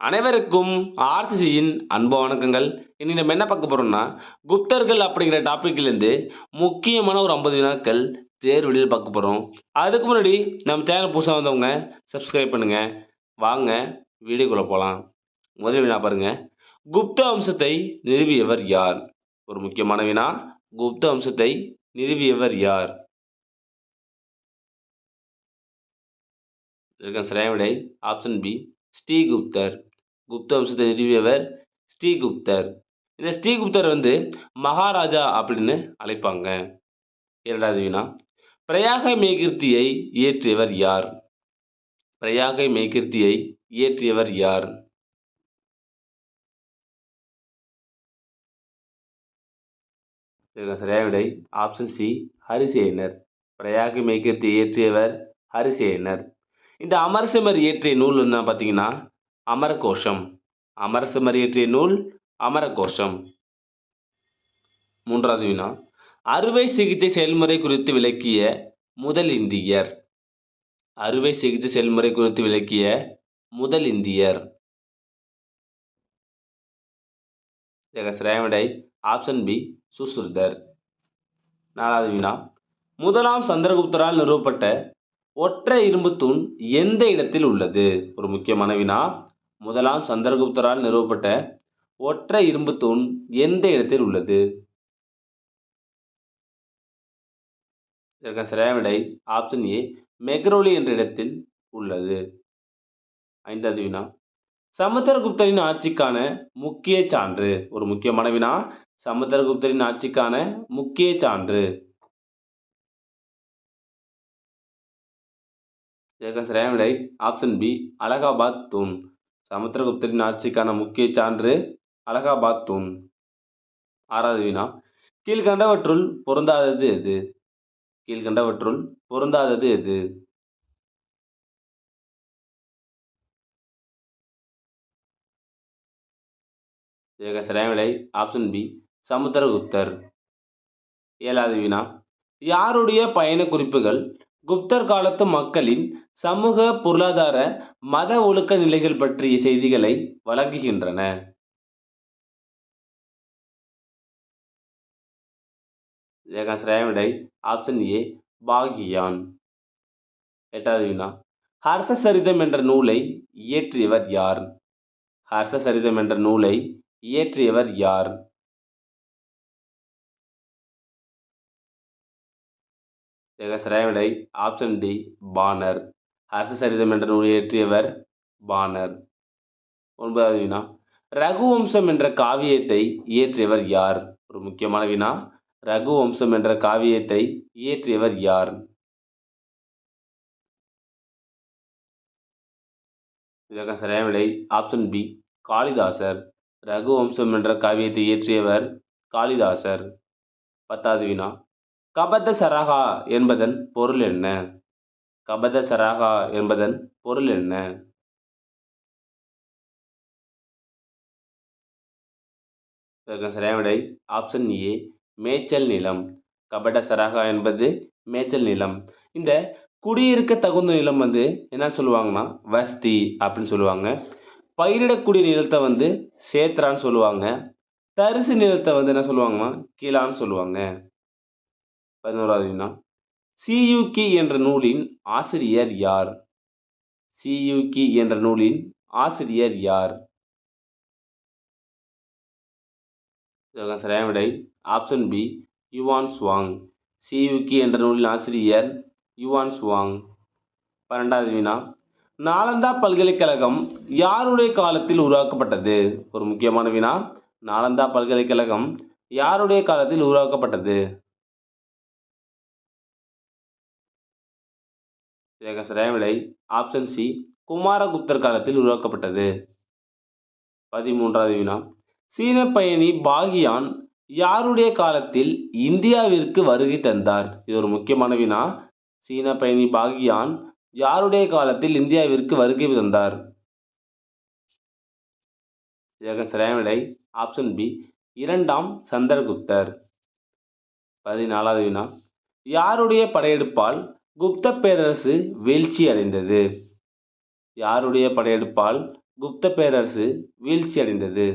அனைவருக்கும் ஆர்சிசியின் அன்பு வணக்கங்கள். இனி நம்ம என்ன பார்க்க போகிறோம்னா குப்தர்கள் அப்படிங்கிற டாப்பிக்லேருந்து முக்கியமான ஒரு ஐம்பது வினாக்கள் தேர்வெளியில் பார்க்க போகிறோம் அதுக்கு முன்னாடி நம்ம சேனல் புதுசாக வந்தவங்க சப்ஸ்கிரைப் பண்ணுங்கள் வாங்க வீடியோக்குள்ளே போகலாம் முதல் வினா பாருங்கள் குப்த வம்சத்தை நிறுவியவர் யார்? ஒரு முக்கியமான வினா. குப்த வம்சத்தை நிறுவியவர் யார்? இதற்கான சரியான விடை ஆப்ஷன் பி ஸ்ரீகுப்தர். குப்த வம்சத்தை நிறுவியவர் ஸ்ரீகுப்தர். இந்த ஸ்ரீகுப்தர் வந்து மகாராஜா அப்படின்னு அழைப்பாங்க. இரண்டாவது வினா. பிரயாக மேகிருத்தியை இயற்றியவர் யார்? பிரயாக மேகிருத்தியை இயற்றியவர் யார்? சரியா விடை. Option C ஹரிசேனர். பிரயாக மெய்கிருத்தி இயற்றியவர் ஹரிசேனர். இந்த அமரசிமர் இயற்றிய நூல் என்ன பார்த்தீங்கன்னா அமரகோஷம். அமரசிம்மர் இயற்றிய நூல் அமரகோஷம். மூன்றாவது வினா. அறுவை சிகிச்சை செயல்முறை குறித்து விளக்கிய முதல் இந்தியர். அறுவை சிகிச்சை செயல்முறை குறித்து விளக்கிய முதல் இந்தியர். இதற்கு ஆப்ஷன் பி. சுசுர்தர். நாலாவது வினா. முதலாம் சந்திரகுப்தரால் நிறுவப்பட்ட ஒற்றை இரும்பு தூண் எந்த இடத்தில் உள்ளது? ஒரு முக்கியமான வினா. முதலாம் சந்திரகுப்தரால் நிறுவப்பட்ட ஒற்றை இரும்பு தூண் எந்த இடத்தில் உள்ளது? இதற்கான சரியான விடை ஆப்ஷன் ஏ மெக்ரோலி என்ற இடத்தில் உள்ளது. ஐந்தாவது வினா. சமுத்திரகுப்தரின் ஆட்சிக்கான முக்கிய சான்று. ஒரு முக்கியமான வினா. சமுத்திரகுப்தரின் ஆட்சிக்கான முக்கிய சான்று. இதற்கான சரியான விடை ஆப்ஷன் பி அலகாபாத் தூண். சமுத்திரகுப்தரின் ஆட்சிக்கான முக்கிய சான்று அலகாபாத் தூண் ஆறாவது வினா கீழ்கண்டவற்றுள் பொருந்தாதது எது? கீழ்கண்டவற்றுள் பொருந்தாதது எது? இதற்கு சரியான விடை ஆப்ஷன் பி சமுத்திரகுப்தர். ஏழாவது வினா யாருடைய பயண குறிப்புகள்? குப்தர் காலத்து மக்களின் சமூக பொருளாதார மத ஒழுக்க நிலைகள் பற்றிய செய்திகளை வழங்குகின்றன. இதற்கான விடை ஆப்ஷன் ஏ பாகியான். எட்டாவது வினா. ஹர்ஷ சரிதம் என்ற நூலை இயற்றியவர் யார்? ஹர்ஷ சரிதம் என்ற நூலை இயற்றியவர் யார்? இதற்கு விடை ஆப்ஷன் டி பானர் அரச சரிதம் என்ற நூலை இயற்றியவர் பானர் ஒன்பதாவது வினா. ரகுவம்சம் என்ற காவியத்தை இயற்றியவர் யார்? ஒரு முக்கியமான வினா. ரகுவம்சம் என்ற காவியத்தை இயற்றியவர் யார்? இதற்கான சரியான விடை ஆப்ஷன் பி. காளிதாசர். ரகுவம்சம் என்ற காவியத்தை இயற்றியவர் காளிதாசர். பத்தாவது வினா. கபத்த சரகா என்பதன் பொருள் என்ன? கபத சரகா என்பதன் பொருள் என்ன? இதற்கான சரியான விடை. ஆப்ஷன் ஏ மேய்ச்சல் நிலம். கபட சரகா என்பது மேய்ச்சல் நிலம். இந்த குடியிருக்க தகுந்த நிலம் வந்து என்ன சொல்லுவாங்கன்னா வஸ்தி அப்படின்னு சொல்லுவாங்க. பயிரிடக்கூடிய நிலத்தை வந்து சேத்ரான்னு சொல்லுவாங்க. தரிசு நிலத்தை வந்து என்ன சொல்லுவாங்கன்னா கீழான்னு சொல்லுவாங்க. பதினோராவது சியுகி என்ற நூலின் ஆசிரியர் யார்? சியுகி என்ற நூலின் ஆசிரியர் யார்? சரியான விடை. Option B Yuan Chwang. Siyuki என்ற நூலின் ஆசிரியர் யுவான் சுவாங். பன்னெண்டாவது வினா. நாலந்தா பல்கலைக்கழகம் யாருடைய காலத்தில் உருவாக்கப்பட்டது? ஒரு முக்கியமான வினா. நாலந்தா பல்கலைக்கழகம் யாருடைய காலத்தில் உருவாக்கப்பட்டது? இதற்கு ஆப்ஷன் சி குமாரகுப்தர் காலத்தில் உருவாக்கப்பட்டது. பதிமூன்றாவது வினா. சீன பயணி பாகியான் யாருடைய காலத்தில் இந்தியாவிற்கு வருகை தந்தார்? இது ஒரு முக்கியமான வினா. சீன பயணி பாகியான் யாருடைய காலத்தில் இந்தியாவிற்கு வருகை தந்தார்? இதற்கு சரியான விடை ஆப்ஷன் பி இரண்டாம் சந்திரகுப்தர். பதினாலாவது வினா. யாருடைய படையெடுப்பால் குப்த பேரரசு வீழ்ச்சி அடைந்தது. யாருடைய படையெடுப்பால் குப்த பேரரசு வீழ்ச்சி அடைந்தது?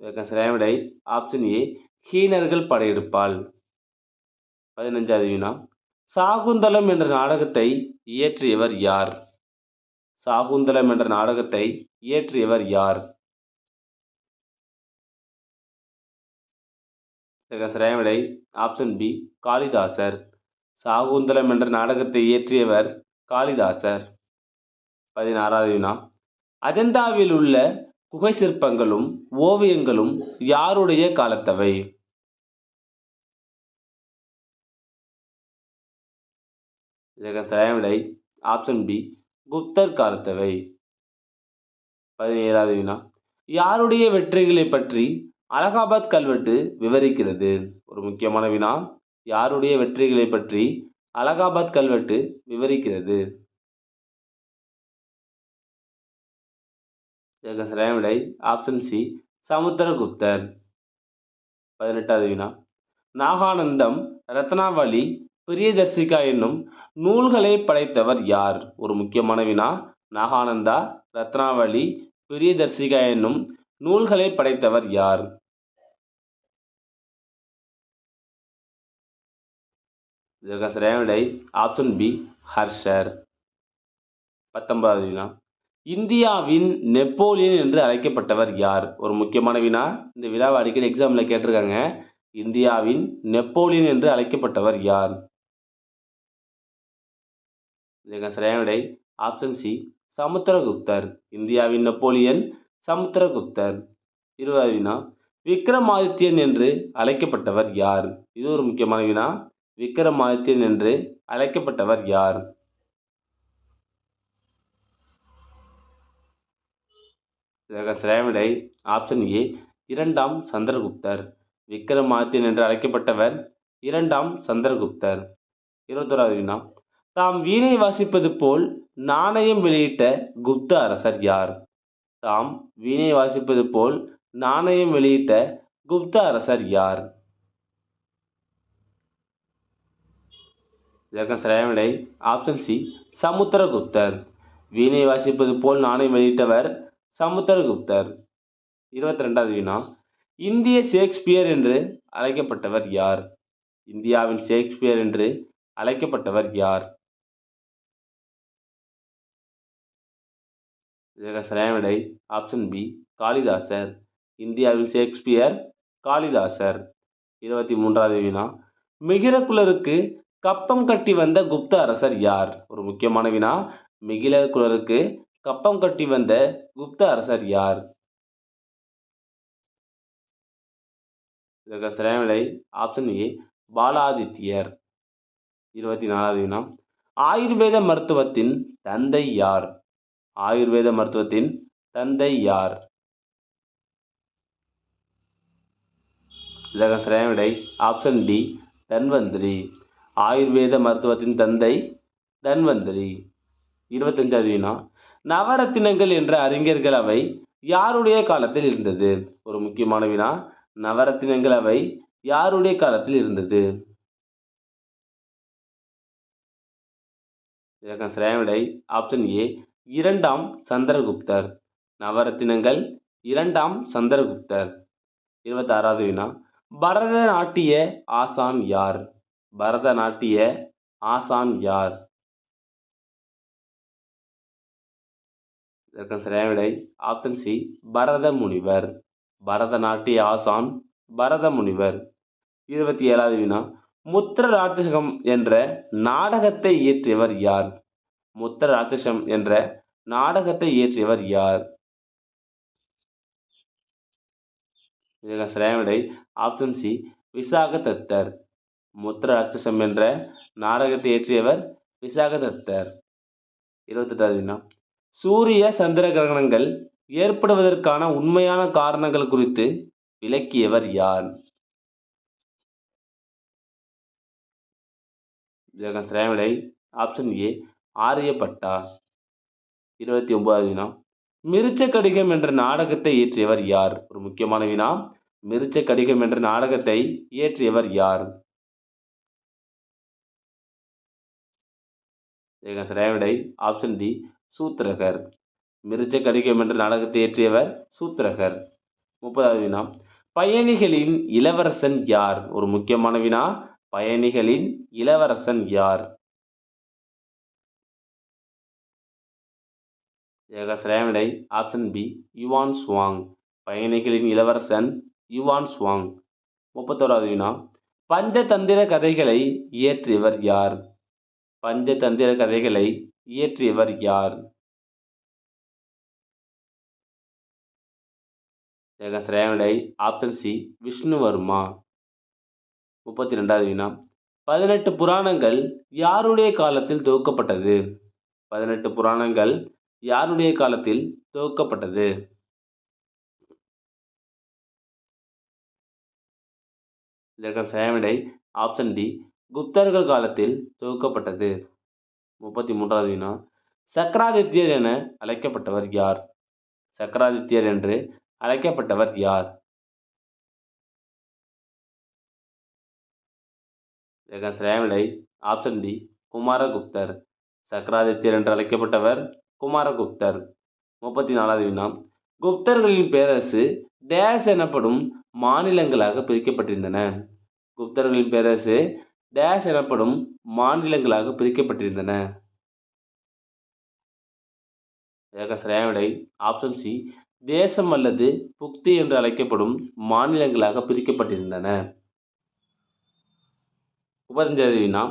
சரியான விடை. ஆப்ஷன் ஏ ஹீனர்கள் படையெடுப்பால். பதினஞ்சாவது வினா. சாகுந்தலம் என்ற நாடகத்தை இயற்றியவர் யார்? சாகுந்தலம் என்ற நாடகத்தை இயற்றியவர் யார்? இதற்கு சரியான ஆப்ஷன் பி காளிதாசர். சாகுந்தலம் என்ற நாடகத்தை இயற்றியவர் காளிதாசர். பதினாறாவது வினா அஜந்தாவில் உள்ள குகை சிற்பங்களும் ஓவியங்களும் யாருடைய காலத்தவை? இதற்கு சரியான விடை ஆப்ஷன் பி குப்தர் காலத்தவை. பதினேழாவது வினா யாருடைய வெற்றிகளை பற்றி அலகாபாத் கல்வெட்டு விவரிக்கிறது. ஒரு முக்கியமான வினா. யாருடைய வெற்றிகளை பற்றி அலகாபாத் கல்வெட்டு விவரிக்கிறது? சரியான விடை. ஆப்ஷன் சி சமுத்திரகுப்தர். பதினெட்டாவது வினா. நாகானந்தம் ரத்னாவளி பிரியதர்சிகா என்னும் நூல்களை படைத்தவர் யார்? ஒரு முக்கியமான வினா. நாகானந்தா ரத்னாவளி பிரியதர்சிகா என்னும் நூல்களை படைத்தவர் யார்? இதற்கு சரியான விடை ஆப்ஷன் பி. ஹர்ஷர். பத்தொன்பதாவது வினா. இந்தியாவின் நெப்போலியன் என்று அழைக்கப்பட்டவர் யார்? ஒரு முக்கியமான வினா. இந்த வினாவை அடிக்கடி எக்ஸாமில் கேட்டிருக்காங்க. இந்தியாவின் நெப்போலியன் என்று அழைக்கப்பட்டவர் யார்? இதற்கு சரியான விடை ஆப்ஷன் சி. சமுத்திரகுப்தர். இந்தியாவின் நெப்போலியன் சமுத்திரகுப்தர். இருபதாவது வினா விக்ரமாதித்யன் என்று அழைக்கப்பட்டவர் யார்? இது ஒரு முக்கியமான வினா. விக்ரமாதித்யன் என்று அழைக்கப்பட்டவர் யார்? இதற்கு ஆப்ஷன் ஏ இரண்டாம் சந்திரகுப்தர். விக்ரமாதித்யன் என்று அழைக்கப்பட்டவர் இரண்டாம் சந்திரகுப்தர். இருபத்தோராவது வினா தாம் வீணை வாசிப்பது போல் நாணயம் வெளியிட்ட குப்த அரசர் யார்? தாம் வீணை வாசிப்பது போல் நாணயம் வெளியிட்ட குப்த அரசர் யார்? இதற்கு சரியான விடை ஆப்ஷன் சி சமுத்திரகுப்தர். வீணை வாசிப்பது போல் நாணயம் வெளியிட்டவர் சமுத்திரகுப்தர். இருபத்தி ரெண்டாவது வினா இந்திய ஷேக்ஸ்பியர் என்று அழைக்கப்பட்டவர் யார்? இந்தியாவின் ஷேக்ஸ்பியர் என்று அழைக்கப்பட்டவர் யார்? இதற்கு சரியான விடை ஆப்ஷன் பி காளிதாசர். இந்தியாவின் ஷேக்ஸ்பியர் காளிதாசர். இருபத்தி மூன்றாவது வினா. மிகிரகுலருக்கு கப்பம் கட்டி வந்த குப்த அரசர் யார்? ஒரு முக்கியமான வினா. மிகிரகுலருக்கு கப்பம் கட்டி வந்த குப்த அரசர் யார்? இதற்கு சரியான விடை ஆப்ஷன் ஏ பாலாதித்யர். இருபத்தி நாலாவது வினா. ஆயுர்வேத மருத்துவத்தின் தந்தை யார்? ஆயுர்வேத மருத்துவத்தின் தந்தை யார்? இதற்கு சரியான விடை ஆப்ஷன் டி தன்வந்திரி. ஆயுர்வேத மருத்துவத்தின் தந்தை தன்வந்திரி. இருபத்தஞ்சாவது வினா நவரத்தினங்கள் என்ற அறிஞர்கள் அவை யாருடைய காலத்தில் இருந்தது? ஒரு முக்கியமான வினா நவரத்தினங்கள் அவை யாருடைய காலத்தில் இருந்தது? இதற்கான சரியான விடை ஆப்ஷன் ஏ இரண்டாம் சந்திரகுப்தர். நவரத்தினங்கள் இரண்டாம் சந்திரகுப்தர். இருபத்தாறாவது வினா. பரதநாட்டிய ஆசான் யார்? பரதநாட்டிய ஆசான் யார்? இதற்கான சரியான விடை ஆப்ஷன் சி பரத முனிவர் பரதநாட்டிய ஆசான் பரத முனிவர் இருபத்தி ஏழாவது வினா. முத்திர ராட்சசகம் என்ற நாடகத்தை இயற்றியவர் யார்? மொத்த ராட்சசம் என்ற நாடகத்தை இயற்றியவர் யார்? இதற்கான சரியான விடை ஆப்ஷன் சி விசாக தத்தர் முத்திர ராட்சசம் என்ற நாடகத்தை இயற்றியவர் விசாக தத்தர் இருபத்தெட்டாவது வினா சூரிய சந்திர கிரகணங்கள் ஏற்படுவதற்கான உண்மையான காரணங்கள் குறித்து விளக்கியவர் யார்? இதற்கான சரியான விடை ஆப்ஷன் ஏ ஆரியப்பட்டா? இருபத்தி ஒன்பதாவது வினா. மிருச்ச கடிகம் என்ற நாடகத்தை இயற்றியவர் யார்? ஒரு முக்கியமான வினா. மிருச்ச கடிகம் என்ற நாடகத்தை இயற்றியவர் யார்? சரியான விடை. Option D சூத்திரகர். மிருச்ச கடிகம் என்ற நாடகத்தை இயற்றியவர் சூத்திரகர். முப்பதாவது வினா. பயணிகளின் இளவரசன் யார்? ஒரு முக்கியமான வினா. பயணிகளின் இளவரசன் யார்? ஏக சரியான ஆப்ஷன் பி யுவான் சுவாங். பயணிகளின் இளவரசன் யுவான் சுவாங். முப்பத்தோராவது வினா. பஞ்சதந்திர கதைகளை இயற்றியவர் யார்? பஞ்சதந்திர கதைகளை இயற்றியவர் யார்? ஏக சரியான ஆப்ஷன் சி விஷ்ணுவர்மா. முப்பத்தி ரெண்டாவது வினா. பதினெட்டு புராணங்கள் யாருடைய காலத்தில் தொகுக்கப்பட்டது? பதினெட்டு புராணங்கள் யாருடைய காலத்தில் துவக்கப்பட்டது? இதற்கான சரியான ஆப்ஷன் டி குப்தர்கள் காலத்தில் துவக்கப்பட்டது. முப்பத்தி மூன்றாவது வினா சக்கராதித்யர் என அழைக்கப்பட்டவர் யார்? சக்கராதித்யர் என்று அழைக்கப்பட்டவர் யார்? இதற்கான சரியான ஆப்ஷன் டி குமாரகுப்தர். சக்கராதித்யர் என்று அழைக்கப்பட்டவர் குமாரகுப்தர். முப்பத்தி நாலாவது வினா குப்தர்களின் பேரரசு டேஸ் எனப்படும் மாநிலங்களாக பிரிக்கப்பட்டிருந்தன. குப்தர்களின் பேரரசு டேஸ் எனப்படும் மாநிலங்களாக பிரிக்கப்பட்டிருந்தன. இதற்கு சரியான விடை. Option C. தேசம் அல்லது புக்தி என்று அழைக்கப்படும் மாநிலங்களாக பிரிக்கப்பட்டிருந்தன. முப்பத்தஞ்சாவது வினா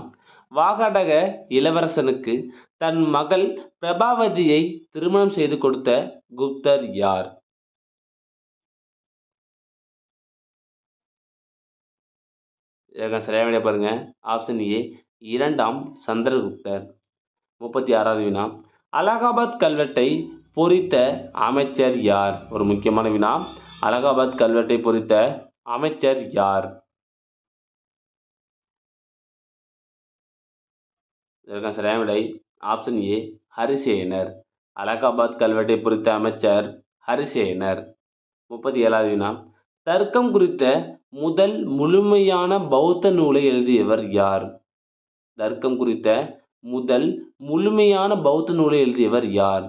வாகாடக இளவரசனுக்கு தன் மகள் பிரபாவதியை திருமணம் செய்து கொடுத்த குப்தர் யார்? இதற்கான சரியான பாருங்க. ஆப்ஷன் ஏ இரண்டாம் சந்திரகுப்தர். முப்பத்தி ஆறாவது வினா அலகாபாத் கல்வெட்டை பொறித்த அமைச்சர் யார்? ஒரு முக்கியமான வினா அலகாபாத் கல்வெட்டை பொறித்த அமைச்சர் யார்? இதற்கான சரியான விடை ஆப்ஷன் ஏ ஹரிசேனர் அலகாபாத் கல்வெட்டை குறித்த அமைச்சர் ஹரிசேனர் முப்பத்தி ஏழாவது வினா தர்க்கம் குறித்த முதல் முழுமையான பௌத்த நூலை எழுதியவர் யார்? தர்க்கம் குறித்த முதல் முழுமையான பௌத்த நூலை எழுதியவர் யார்?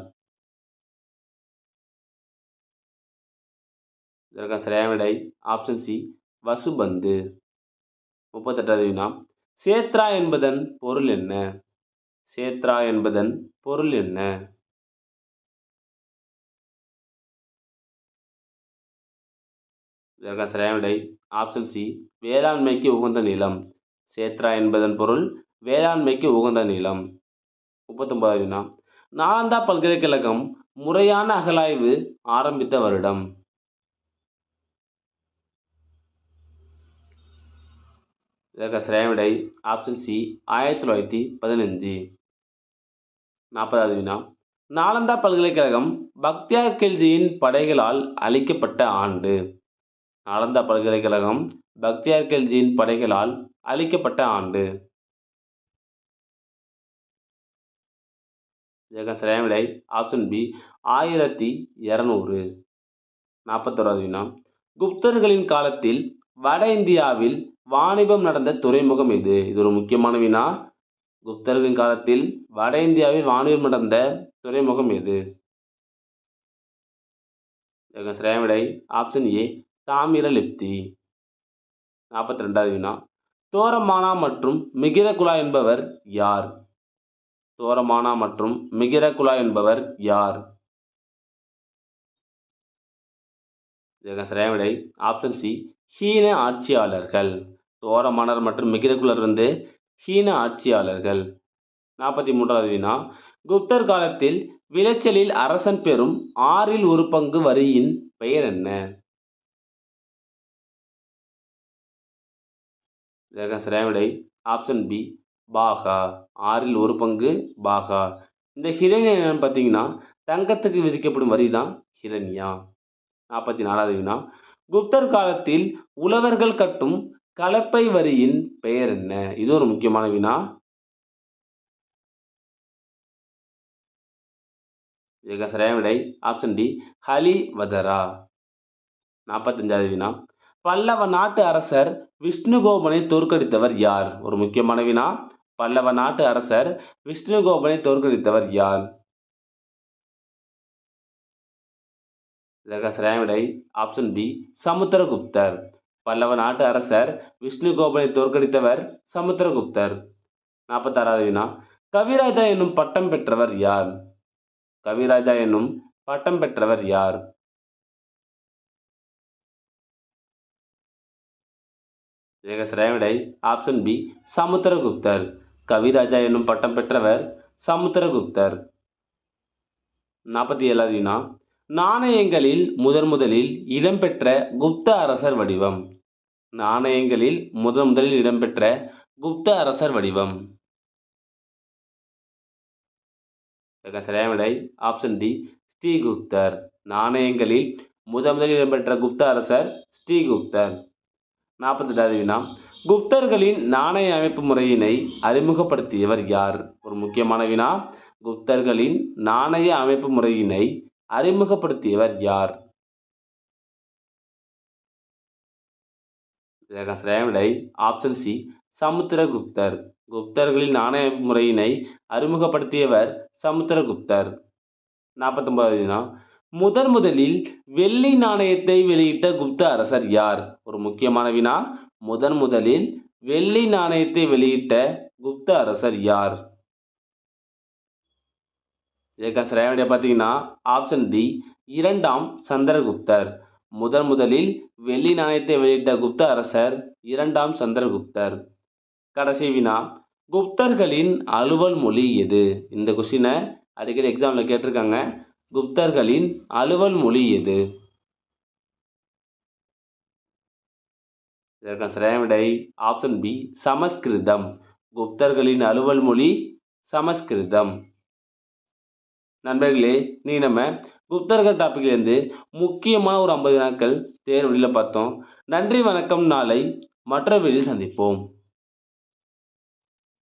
இதற்கான சரியான விடை ஆப்ஷன் சி வசுபந்து. முப்பத்தெட்டாவது வினா சேத்ரா என்பதன் பொருள் என்ன? சேத்ரா என்பதன் பொருள் என்ன? இதற்கான சரியான விடை ஆப்ஷன் சி வேளாண்மைக்கு உகந்த நிலம். சேத்ரா என்பதன் பொருள் வேளாண்மைக்கு உகந்த நிலம். முப்பத்தொன்பதாவது வினா. நாலந்தா பல்கலைக்கழகம் முறையான அகலாய்வு ஆரம்பித்த வருடம். இதற்கு சரியான விடை ஆப்ஷன் சி ஆயிரத்தி தொள்ளாயிரத்தி பதினஞ்சு. நாற்பதாவது வினா. நாலந்தா பல்கலைக்கழகம் பக்தியார் கில்ஜியின் படைகளால் அழிக்கப்பட்ட ஆண்டு. நாலந்தா பல்கலைக்கழகம் பக்தியார் கில்ஜியின் படைகளால் அழிக்கப்பட்ட ஆண்டு. இதற்கு சரியான விடை ஆப்ஷன் பி ஆயிரத்தி இரநூறு. நாற்பத்தோராவது வினா. குப்தர்களின் காலத்தில் வட இந்தியாவில் வாணிபம் நடந்த துறைமுகம் எது? இது ஒரு முக்கியமான வினா. குப்தர்களின் காலத்தில் வட இந்தியாவில் வானூர் நடந்த துறைமுகம் எது? ஸ்ரேவிடை சரியான விடை ஆப்ஷன் ஏ தாமிரலிப்தி. நாற்பத்தி ரெண்டாவது வினா. தோரமானா மற்றும் மிகிரகுலா என்பவர் யார்? தோரமானா மற்றும் மிகிரகுலா என்பவர் யார்? ஸ்ரேவிடை சரியான விடை ஆப்ஷன் சி ஹீன ஆட்சியாளர்கள். தோரமானர் மற்றும் மிகிரகுலர் வந்து ஹீன ஆட்சியாளர்கள். நாற்பத்தி மூன்றாவது வினா. குப்தர் காலத்தில் விளைச்சலில் அரசன் பெறும் ஆறில் ஒரு பங்கு வரியின் பெயர் என்ன? இதற்கு சரியான விடை ஆப்ஷன் பி பாகா. ஆறில் ஒரு பங்கு பாகா. இந்த ஹிரண்யா என்னன்னு பார்த்தீங்கன்னா தங்கத்துக்கு விதிக்கப்படும் வரி தான் ஹிரண்யா. நாற்பத்தி நாலாவது வினா. குப்தர் காலத்தில் உழவர்கள் கட்டும் கலப்பை வரியின் பெயர் என்ன? இது ஒரு முக்கியமான வினா. இதுக்கு சரியான விடை ஆப்ஷன் டி ஹலி வதரா நாற்பத்தஞ்சாவது வினா. பல்லவ நாட்டு அரசர் விஷ்ணுகோபனை தோற்கடித்தவர் யார்? ஒரு முக்கியமான வினா. பல்லவ நாட்டு அரசர் விஷ்ணுகோபனை தோற்கடித்தவர் யார்? இதற்கு சரியான விடை ஆப்ஷன் பி சமுத்திரகுப்தர். பல்லவ நாட்டு அரசர் விஷ்ணு கோபலை தோற்கடித்தவர் சமுத்திரகுப்தர். நாற்பத்தாறாவது வினா. கவிராஜா என்னும் பட்டம் பெற்றவர் யார்? கவிராஜா என்னும் பட்டம் பெற்றவர் யார்? இதற்கு சரியான ஆப்ஷன் பி சமுத்திரகுப்தர். கவிராஜா என்னும் பட்டம் பெற்றவர் சமுத்திரகுப்தர். நாற்பத்தி ஏழாவது வினா. நாணயங்களில் முதன் முதலில் இடம்பெற்ற குப்த அரசர் வடிவம். நாணயங்களில் முதன் முதலில் இடம்பெற்ற குப்த அரசர் வடிவம். இதற்கு சரியான விடை ஆப்ஷன் டி ஸ்ரீகுப்தர். நாணயங்களில் முதன் முதலில் இடம்பெற்ற குப்த அரசர் ஸ்ரீகுப்தர். நாற்பத்தெட்டாவது வினா. குப்தர்களின் நாணய அமைப்பு முறையினை அறிமுகப்படுத்தியவர் யார்? ஒரு முக்கியமான வினா. குப்தர்களின் நாணய அமைப்பு முறையினை அறிமுகப்படுத்தியவர் யார்? விடை ஆப்ஷன் சி சமுத்திரகுப்தர். குப்தர்களின் நாணய முறையினை அறிமுகப்படுத்தியவர் சமுத்திரகுப்தர். நாற்பத்தொன்பதாவது முதன் முதலில் வெள்ளி நாணயத்தை வெளியிட்ட குப்த அரசர் யார்? ஒரு முக்கியமான வினா. முதன் முதலில் வெள்ளி நாணயத்தை வெளியிட்ட குப்த அரசர் யார்? இதற்கு சரியான பார்த்தீங்கன்னா ஆப்ஷன் டி இரண்டாம் சந்திரகுப்தர். முதன் முதலில் வெள்ளி நாணயத்தை வெளியிட்ட குப்த அரசர் இரண்டாம் சந்திரகுப்தர். கடைசி வினா குப்தர்களின் அலுவல் மொழி எது? இந்த கொஸ்டினை அடிக்கடி எக்ஸாமில் கேட்டிருக்காங்க. குப்தர்களின் அலுவல் மொழி எது? இதற்கான சரியான விடை ஆப்ஷன் பி சமஸ்கிருதம். குப்தர்களின் அலுவல் மொழி சமஸ்கிருதம். நண்பர்களே நீ நம்ம புத்தர்கள் டாப்பிக்லேருந்து முக்கியமான ஒரு ஐம்பது நாட்கள் தேர்வழியில் பார்த்தோம். நன்றி வணக்கம். நாளை மற்ற வீடியோ சந்திப்போம்.